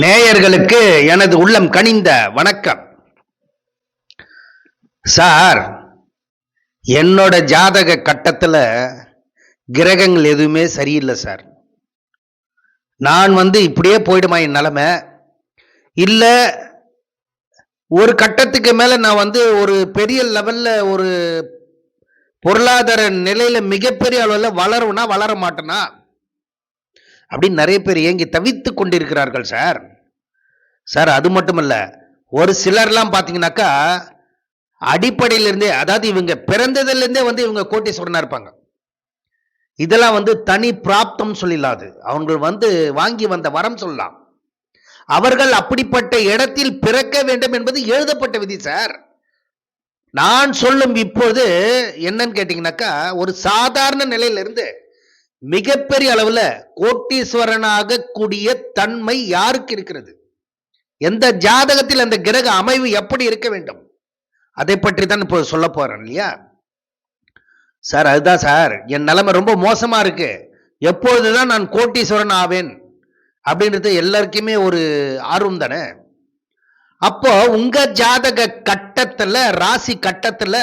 நேயர்களுக்கு எனது உள்ளம் கனிந்த வணக்கம். சார் என்னோட ஜாதக கட்டத்தில் கிரகங்கள் எதுவுமே சரியில்லை சார். நான் வந்து இப்படியே போயிடுமா என் நிலமை? இல்லை ஒரு கட்டத்துக்கு மேலே நான் வந்து ஒரு பெரிய லெவலில் ஒரு பொருளாதார நிலையில் மிகப்பெரிய அளவில் வளருவனா வளர மாட்டேனா? அப்படின்னு நிறைய பேர் ஏங்கி தவித்து கொண்டிருக்கிறார்கள் சார். சார் அது மட்டும் ஒரு சிலர்லாம் பார்த்தீங்கன்னாக்கா அடிப்படையிலிருந்தே அதாவது இவங்க பிறந்ததுலேருந்தே வந்து இவங்க கோட்டீஸ்வரனாக இருப்பாங்க. இதெல்லாம் வந்து தனி பிராப்தம் சொல்லிடலாது அவங்க வந்து வாங்கி வந்த வரம் சொல்லலாம். அவர்கள் அப்படிப்பட்ட இடத்தில் பிறக்க வேண்டும் என்பது எழுதப்பட்ட விதி சார். நான் சொல்லும் இப்பொழுது என்னன்னு கேட்டீங்கன்னாக்கா ஒரு சாதாரண நிலையிலிருந்து இருந்து மிகப்பெரிய அளவுல கோட்டீஸ்வரனாக கூடிய தன்மை யாருக்கு இருக்கிறது? எந்த ஜாதகத்தில் அந்த கிரக அமைவு எப்படி இருக்க வேண்டும்? அதை பற்றி தான் இப்போ சொல்ல போறேன் இல்லையா? சார் அதுதான் சார். என் நிலைமை ரொம்ப மோசமா இருக்கு. எப்பொழுதுதான் நான் கோட்டீஸ்வரன் ஆவேன் அப்படின்றது எல்லாருக்குமே ஒரு ஆர்வம் தானே? அப்போ உங்க ஜாதக கட்டத்துல ராசி கட்டத்துல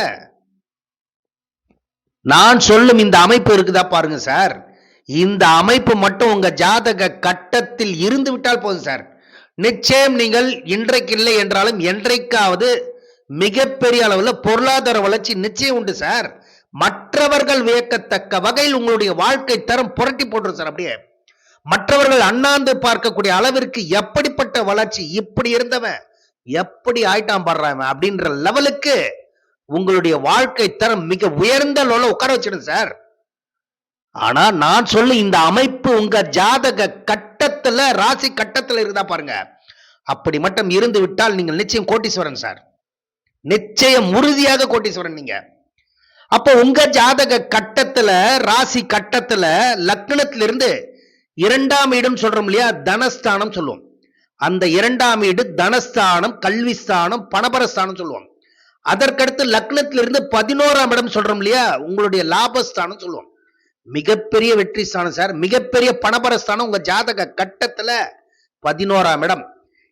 நான் சொல்லும் இந்த அமைப்பு இருக்குதா பாருங்க சார். இந்த அமைப்பு மட்டும் உங்க ஜாதக கட்டத்தில் இருந்து விட்டால் போதும் சார். நிச்சயம் நீங்கள் இன்றைக்கு இல்லை என்றாலும் என்றைக்காவது மிகப்பெரிய அளவில் பொருளாதார வளர்ச்சி நிச்சயம் உண்டு சார். மற்றவர்கள் வியக்கத்தக்க வகையில் உங்களுடைய வாழ்க்கை தரம் புரட்டி போட்டுரும் சார் அப்படியே. மற்றவர்கள் அண்ணாந்து பார்க்கக்கூடிய அளவிற்கு எப்படிப்பட்ட வளர்ச்சி இப்படி இருந்தவன் எப்படி ஆயிட்டான் பாடுறான் அப்படின்ற லெவலுக்கு உங்களுடைய வாழ்க்கை தரம் மிக உயர்ந்த லெவலில் உட்கார வச்சிடும் சார். ஆனா நான் சொல்லு இந்த அமைப்பு உங்க ஜாதக கட்டத்துல ராசி கட்டத்துல இருக்குதா பாருங்க. அப்படி மட்டும் இருந்து விட்டால் நீங்கள் நிச்சயம் கோட்டீஸ்வரன் சார். நிச்சயம் உறுதியாக கோட்டீஸ்வரன் நீங்க. அப்போ உங்க ஜாதக கட்டத்துல ராசி கட்டத்துல லக்னத்திலிருந்து இரண்டாம் இடம் சொல்றோம் இல்லையா? தனஸ்தானம் சொல்லுவோம். அந்த இரண்டாம் வீடு தனஸ்தானம் கல்விஸ்தானம் பணபரஸ்தானம் சொல்லுவோம். அதற்கடுத்து லக்னத்திலிருந்து பதினோராம் இடம் சொல்றோம் இல்லையா? உங்களுடைய லாபஸ்தானம் சொல்லுவோம். மிகப்பெரிய வெற்றி ஸ்தானம் சார். மிகப்பெரிய பணபரஸ்தானம் உங்க ஜாதக கட்டத்துல பதினோராம் இடம்.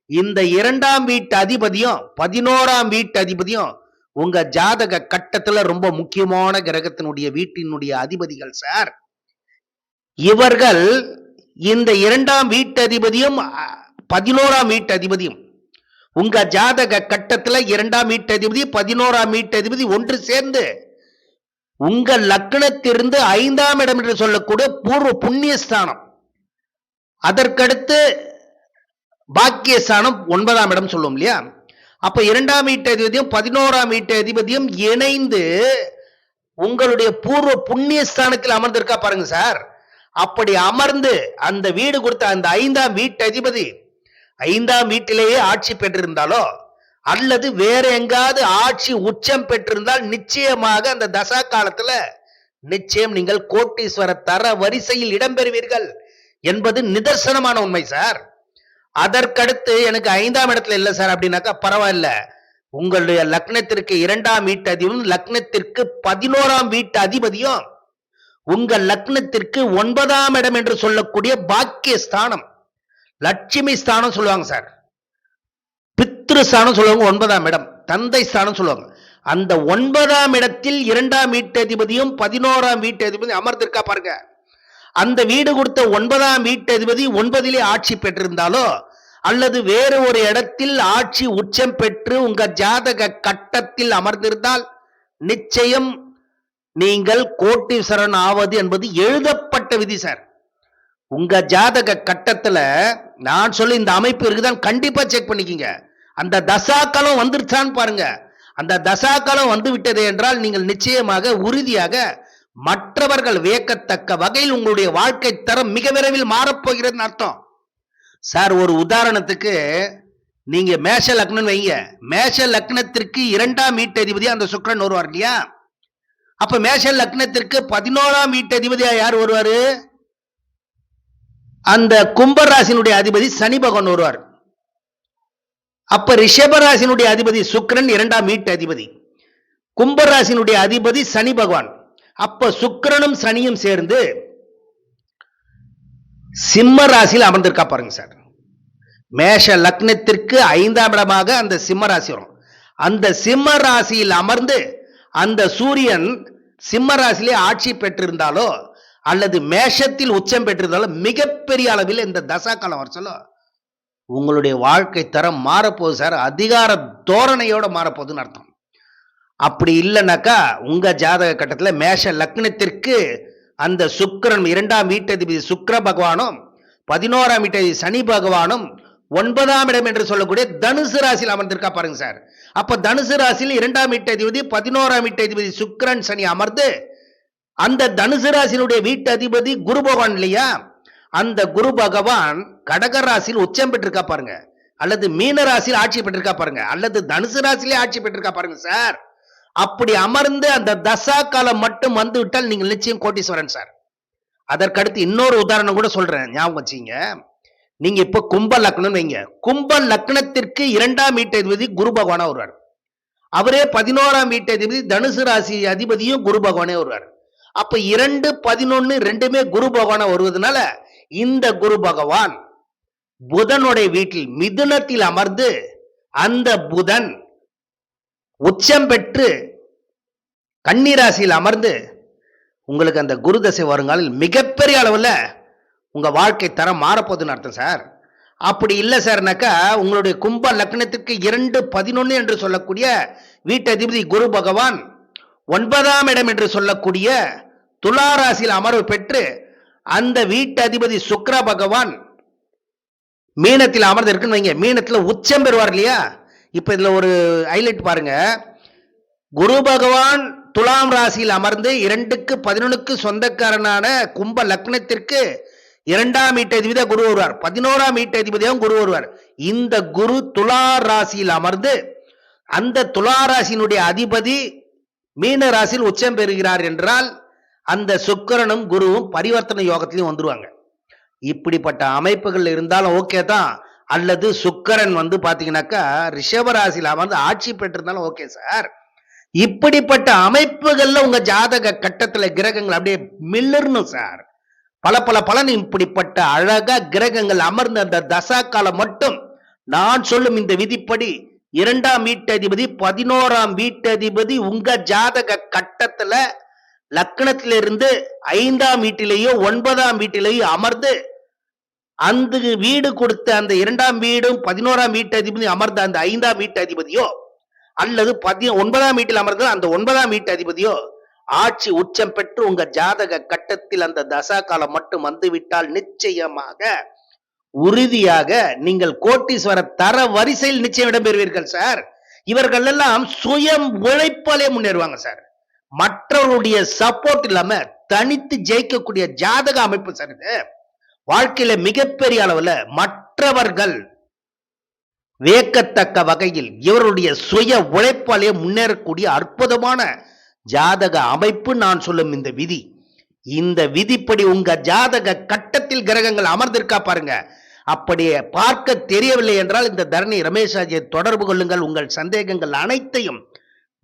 இந்த இரண்டாம் வீட்டு அதிபதியும் பதினோராம் வீட்டு அதிபதியும் உங்க ஜாதக கட்டத்துல ரொம்ப முக்கியமான கிரகத்தினுடைய வீட்டினுடைய அதிபதிகள் சார். இவர்கள் இந்த இரண்டாம் வீட்டு அதிபதியும் பதினோராம் வீட்டு அதிபதியும். உங்க ஜாதக கட்டத்துல இரண்டாம் வீட்டு அதிபதி பதினோராம் வீட்டு அதிபதி ஒன்று சேர்ந்து உங்க லக்னத்திலிருந்து ஐந்தாம் இடம் என்று சொல்லக்கூடிய பூர்வ புண்ணியஸ்தானம். அதற்கடுத்து பாக்கியஸ்தானம் ஒன்பதாம் இடம் சொல்லுவோம் இல்லையா? அப்ப இரண்டாம் வீட்டு அதிபதியும் பதினோராம் வீட்டு அதிபதியும் இணைந்து உங்களுடைய பூர்வ புண்ணியஸ்தானத்தில் அமர்ந்திருக்கா பாருங்க சார். அப்படி அமர்ந்து அந்த வீடு கொடுத்த அந்த ஐந்தாம் வீட்டு அதிபதி ஐந்தாம் வீட்டிலேயே ஆட்சி பெற்றிருந்தாலோ அல்லது வேற எங்காவது ஆட்சி உச்சம் பெற்றிருந்தால் நிச்சயமாக அந்த தசா காலத்துல நிச்சயம் நீங்கள் கோட்டீஸ்வர தர வரிசையில் இடம்பெறுவீர்கள் என்பது நிதர்சனமான உண்மை சார். அதற்கடுத்து எனக்கு ஐந்தாம் இடத்துல இல்லை சார் அப்படின்னாக்கா பரவாயில்ல. உங்களுடைய லக்னத்திற்கு இரண்டாம் வீட்டு அதிபதியும் லக்னத்திற்கு பதினோராம் வீட்டு அதிபதியும் உங்கள் லக்னத்திற்கு ஒன்பதாம் இடம் என்று சொல்லக்கூடிய பாக்கிய ஸ்தானம் லட்சுமி ஸ்தானம் சொல்லுவாங்க சார். பித்ரு ஸ்தானம் சொல்லுவாங்க ஒன்பதாம் இடம். தந்தை ஸ்தானம் சொல்லுவாங்க. அந்த ஒன்பதாம் இடத்தில் இரண்டாம் வீட்டதிபதியும் பதினோராம் வீட்டு அமர்ந்திருக்கா பாருங்க. அந்த வீடு கொடுத்த ஒன்பதாம் வீட்டதிபதி ஒன்பதிலே ஆட்சி பெற்றிருந்தாலோ அல்லது வேறு ஒரு இடத்தில் ஆட்சி உச்சம் பெற்று உங்க ஜாதக கட்டத்தில் அமர்ந்திருந்தால் நிச்சயம் நீங்கள் கோட்டீஸ்வரன் ஆவது என்பது எழுதப்பட்ட விதி சார். உங்க ஜாதக கட்டத்துல நான் சொல்லி இந்த அமைப்பு இருக்குதான் கண்டிப்பா செக் பண்ணிக்கிங்க. அந்த தசாக்களும் வந்துருச்சான்னு பாருங்க. அந்த தசாக்களும் வந்து விட்டது என்றால் நீங்கள் நிச்சயமாக உறுதியாக மற்றவர்கள் வியக்கத்தக்க வகையில் உங்களுடைய வாழ்க்கை தரம் மிக விரைவில் மாறப்போகிறதுன்னு அர்த்தம். சார் ஒரு உதாரணத்துக்கு நீங்க மேஷ லக்னம் வைங்க. மேஷ லக்னத்திற்கு இரண்டாம் வீட்டு அந்த சுக்ரன் வருவார் இல்லையா? அப்ப மேஷ லக்னத்திற்கு பதினோராம் வீட்டதிபதியா யார் வருவாரு? அந்த கும்பராசினுடைய அதிபதி சனி பகவான் வருவார். அப்ப ரிஷபராசினுடைய அதிபதி சுக்கரன் இரண்டாம் வீட்டு அதிபதி. கும்பராசினுடைய அதிபதி சனி பகவான். அப்ப சுக்கரனும் சனியும் சேர்ந்து சிம்ம ராசியில் அமர்ந்திருக்கா பாருங்க சார். மேஷ லக்னத்திற்கு ஐந்தாம் இடமாக அந்த சிம்ம ராசி வரும். அந்த சிம்ம ராசியில் அமர்ந்து அந்த சூரியன் சிம்ம ராசியிலே ஆட்சி பெற்றிருந்தாலோ அல்லது மேஷத்தில் உச்சம் பெற்றிருந்தாலோ மிகப்பெரிய அளவில் இந்த தசா காலம் வர சொல்ல உங்களுடைய வாழ்க்கை தரம் மாறப்போகுது சார். அதிகார தோரணையோடு மாறப்போகுதுன்னு அர்த்தம். அப்படி இல்லைனாக்கா உங்கள் ஜாதக கட்டத்தில் மேஷ லக்னத்திற்கு அந்த சுக்கரன் இரண்டாம் வீட்டதிபதி சுக்கர பகவானும் பதினோராம் வீட்டதிபதி சனி பகவானும் ஒன்பதாம் இடம் என்று சொல்லக்கூடிய தனுசு ராசியில் அமர்ந்திருக்கா பாருங்க சார். அப்போ தனுசு ராசியில் இரண்டாம் வீட்டதிபதி பதினோராம் வீட்டதிபதி சுக்கரன் சனி அமர்ந்து அந்த தனுசு ராசியினுடைய வீட்டு அதிபதி குரு பகவான் இல்லையா? அந்த குரு பகவான் கடகராசியில் உச்சம் பெற்றிருக்கா பாருங்க. அல்லது மீன ராசியில் ஆட்சி பெற்றிருக்கா பாருங்க. அல்லது தனுசு ராசியிலே ஆட்சி பெற்றிருக்கா பாருங்க சார். அப்படி அமர்ந்து அந்த தசா காலம் மட்டும் வந்து விட்டால் நீங்கள் நிச்சயம் கோட்டீஸ்வரன் சார். அதற்கடுத்து இன்னொரு உதாரணம் கூட சொல்றேன். ஞாபகம் வச்சீங்க. நீங்க இப்ப கும்ப லக்னம் வைங்க. கும்ப லக்னத்திற்கு இரண்டாம் வீட்டதிபதி குரு பகவானா வருவார். அவரே பதினோராம் வீட்டதிபதி தனுசு ராசி அதிபதியும் குரு பகவானே வருவார். அப்ப இரண்டு பதினொன்னு ரெண்டுமே குரு பகவானா வருவதனால இந்த குரு பகவான் புதனுடைய வீட்டில் மிதுனத்தில் அமர்ந்து அந்த புதன் உச்சம் பெற்று கன்னிராசியில் அமர்ந்து உங்களுக்கு அந்த குரு தசை வருங்காலில் மிகப்பெரிய அளவில் உங்கள் வாழ்க்கை தரம் மாறப்போகுதுன்னு அர்த்தம் சார். அப்படி இல்லை சார்னாக்கா உங்களுடைய கும்ப லக்னத்திற்கு இரண்டு பதினொன்று என்று சொல்லக்கூடிய வீட்டதிபதி குரு பகவான் ஒன்பதாம் இடம் என்று சொல்லக்கூடிய துலா ராசியில் அமர்வு பெற்று அந்த வீட்டு அதிபதி சுக்கிர பகவான் மீனத்தில் அமர்ந்து இருக்குன்னு வைங்க. மீனத்தில் உச்சம் பெறுவார் இல்லையா? இப்போ இதில் ஒரு ஹைலைட் பாருங்க. குரு பகவான் துலாம் ராசியில் அமர்ந்து இரண்டுக்கு பதினொன்றுக்கு சொந்தக்காரனான கும்ப லக்னத்திற்கு இரண்டாம் வீட்டதிபதியா குரு வருவார். பதினோராம் வீட்டதிபதியாகவும் குரு வருவார். இந்த குரு துலா ராசியில் அமர்ந்து அந்த துலா ராசியினுடைய அதிபதி மீன ராசியில் உச்சம் பெறுகிறார் என்றால் அந்த சுக்கரனும் குருவும் பரிவர்த்தனை யோகத்திலையும் வந்துருவாங்க. இப்படிப்பட்ட அமைப்புகள் இருந்தாலும் ஓகே தான். அல்லது சுக்கரன் வந்து பாத்தீங்கன்னாக்கா ரிஷபராசியில் அமர்ந்து ஆட்சி பெற்றிருந்தாலும் ஓகே சார் இப்படிப்பட்ட அமைப்புகள்ல உங்க ஜாதக கட்டத்துல கிரகங்கள் அப்படியே மில்லர்னும் சார் பல பல பலன் இப்படிப்பட்ட அழகா கிரகங்கள் அமர்ந்த அந்த தசா காலம் மட்டும் நான் சொல்லும் இந்த விதிப்படி இரண்டாம் வீட்டதிபதி பதினோராம் வீட்டதிபதி உங்க ஜாதக கட்டத்துல லக்னத்திலிருந்து ஐந்தாம் வீட்டிலேயோ ஒன்பதாம் வீட்டிலேயோ அமர்ந்து அந்த வீடு கொடுத்த அந்த இரண்டாம் வீடும் பதினோராம் வீட்டு அதிபதி அமர்ந்த அந்த ஐந்தாம் வீட்டு அதிபதியோ அல்லது பதி ஒன்பதாம் வீட்டில் அமர்ந்த அந்த ஒன்பதாம் வீட்டு அதிபதியோ ஆட்சி உச்சம் பெற்று உங்க ஜாதக கட்டத்தில் அந்த தசா காலம் மட்டும் வந்துவிட்டால் நிச்சயமாக உறுதியாக நீங்கள் கோட்டீஸ்வர தர வரிசையில் நிச்சயம் இடம்பெறுவீர்கள் சார். இவர்கள் எல்லாம் சுயம் உழைப்பாலே முன்னேறுவாங்க சார். மற்றவருடைய சப்போர்ட் இல்லாம தனித்து ஜெயிக்கக்கூடிய ஜாதக அமைப்பு சார் இது. வாழ்க்கையில மிகப்பெரிய அளவுல மற்றவர்கள் வியக்கத்தக்க வகையில் இவருடைய சுய உழைப்பாலே முன்னேறக்கூடிய அற்புதமான ஜாதக அமைப்பு நான் சொல்லும் இந்த விதி. இந்த விதிப்படி உங்க ஜாதக கட்டத்தில் கிரகங்கள் அமர்ந்திருக்கா பாருங்க. அப்படியே பார்க்க தெரியவில்லை என்றால் இந்த தரணி ரமேஷ் ஆஜியை தொடர்பு கொள்ளுங்கள். உங்கள் சந்தேகங்கள் அனைத்தையும்